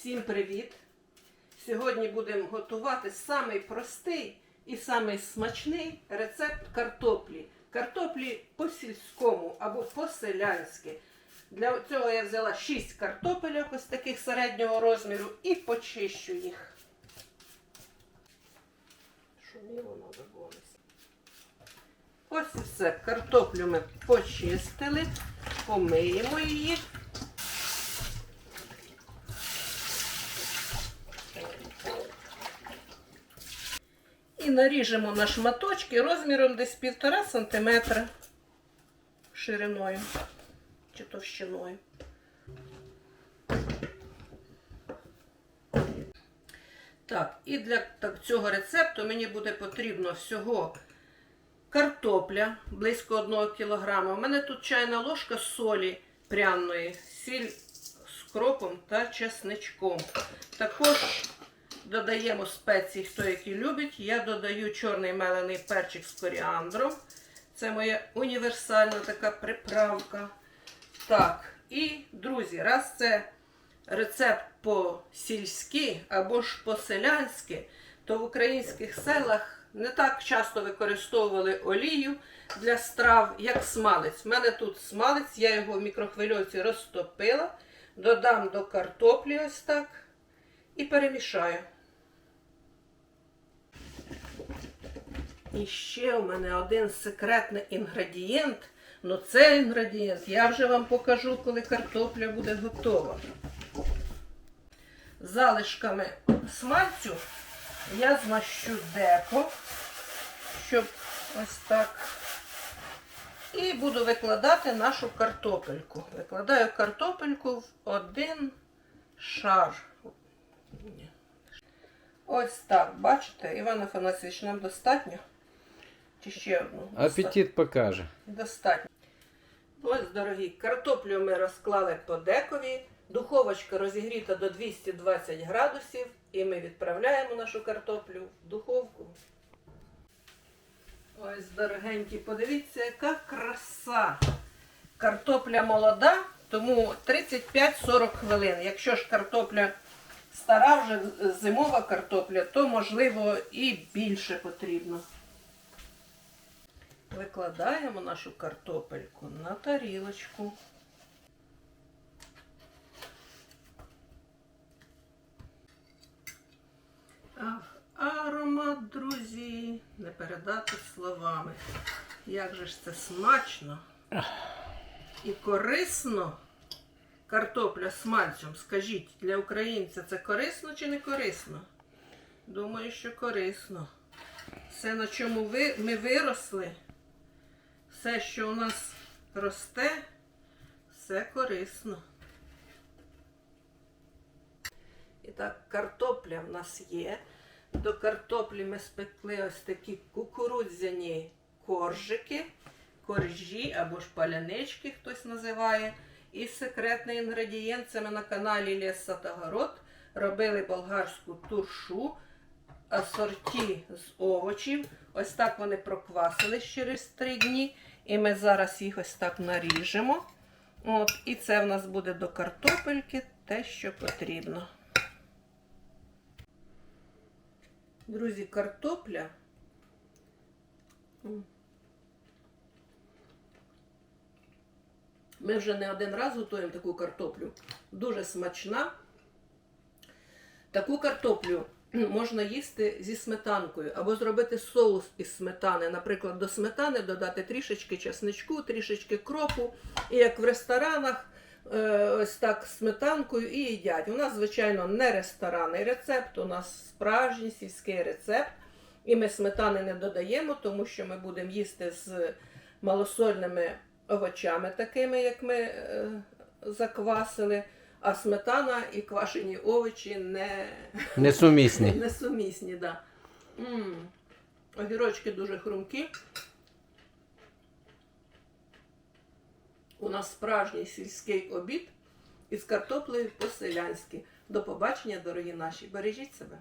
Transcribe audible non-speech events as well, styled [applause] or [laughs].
Всім привіт! Сьогодні будемо готувати самий простий і самий смачний рецепт картоплі. Картоплі по-сільському або по-селянськи. Для цього я взяла 6 картопельок ось таких середнього розміру і почищу їх. Шуміло надо Ось і все. Картоплю ми почистили, помиємо її. І наріжемо на шматочки розміром десь 1,5 см шириною чи товщиною. Так, і для так, цього рецепту мені буде потрібно всього картопля близько 1 кг. У мене тут чайна ложка солі пряної, сіль з кропом та чесничком. Також додаємо спеції, хто які любить. Я додаю чорний мелений перчик з коріандром. Це моя універсальна така приправка. Так, і, друзі, раз це рецепт по-сільськи або ж по-селянськи, то в українських селах не так часто використовували олію для страв, як смалець. У мене тут смалець, я його в мікрохвильовці розтопила, додам до картоплі ось так і перемішаю. І ще у мене один секретний інгредієнт. Ну цей інгредієнт я вже вам покажу, коли картопля буде готова. Залишками смальцю я змащу деко, щоб ось так. І буду викладати нашу картопельку. Викладаю картопельку в один шар. Ось так, бачите, Іван Афанасьович, нам достатньо? Чи ще одну? Апетит покаже. Достатньо. Ось, дорогі, картоплю ми розклали по декові. Духовочка розігріта до 220 градусів. І ми відправляємо нашу картоплю в духовку. Ось, дорогенькі, подивіться, яка краса. Картопля молода, тому 35-40 хвилин. Якщо ж картопля стара, вже зимова картопля, то можливо і більше потрібно. Викладаємо нашу картопельку на тарілочку. Ах, аромат, друзі, не передати словами. Як же ж це смачно і корисно. Картопля з мальцем, скажіть, для українця це корисно чи не корисно? Думаю, що корисно. Все, на чому ви, ми виросли, все, що у нас росте, все корисно. І так, картопля в нас є. До картоплі ми спекли ось такі кукурудзяні коржики, коржі або ж палянички, хтось називає. І секретний інгредієнт це ми на каналі Лєса та Город робили болгарську туршу асорті з овочів. Ось так вони проквасились через три дні. І ми зараз їх ось так наріжемо. От, І це в нас буде до картопельки те, що потрібно. Друзі, картопля. Ми вже не один раз готуємо таку картоплю. Дуже смачна. Таку картоплю можна їсти зі сметанкою або зробити соус із сметани. Наприклад, до сметани додати трішечки чесничку, трішечки кропу. І як в ресторанах, е, ось так сметанкою і їдять. У нас, звичайно, не ресторанний рецепт, у нас справжній сільський рецепт. І ми сметани не додаємо, тому що ми будемо їсти з малосольними овочами, такими, як ми е, заквасили. А сметана і квашені овочі не, Несумісні. [laughs] несумісні. Да. М. Огірочки дуже хрумкі. У нас справжній сільський обід із картоплею по-селянськи. До побачення, дорогі наші. Бережіть себе.